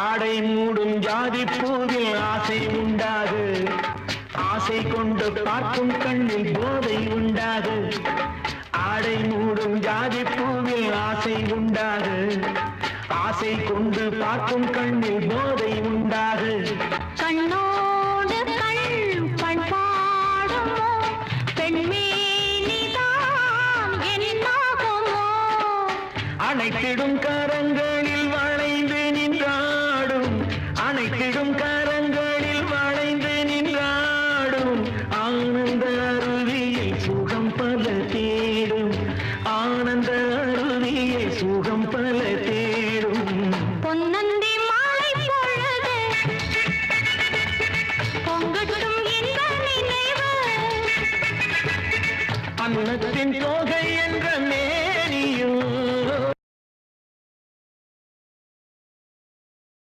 ஆடை மூடும் ஜாதி பூவில் ஆசை உண்டாகு ஆசை கொண்டு பார்க்கும் கண்ணில் போதை உண்டாகு ஆடை மூடும் ஜாதி பூவில் ஆசை உண்டாகு ஆசை கொண்டு பார்க்கும் கண்ணில் போதை உண்டாகு கண்ணோடு கண் பண்பாடுமோ பெண்மேனிதான் என்னாகுமோ அணைத்திடும் கரங்களில் அணைத்திடும் கரங்களில் வளைந்து நின்றாடும். ஆனந்த அருவியை சுகம் பல தேடும். ஆனந்த அருவியை சுகம் பல தேடும். பொன்னந்தி மாலை பொழுது பொங்கட்டும் இந்த நினைவு. அன்னத்தின் தோகை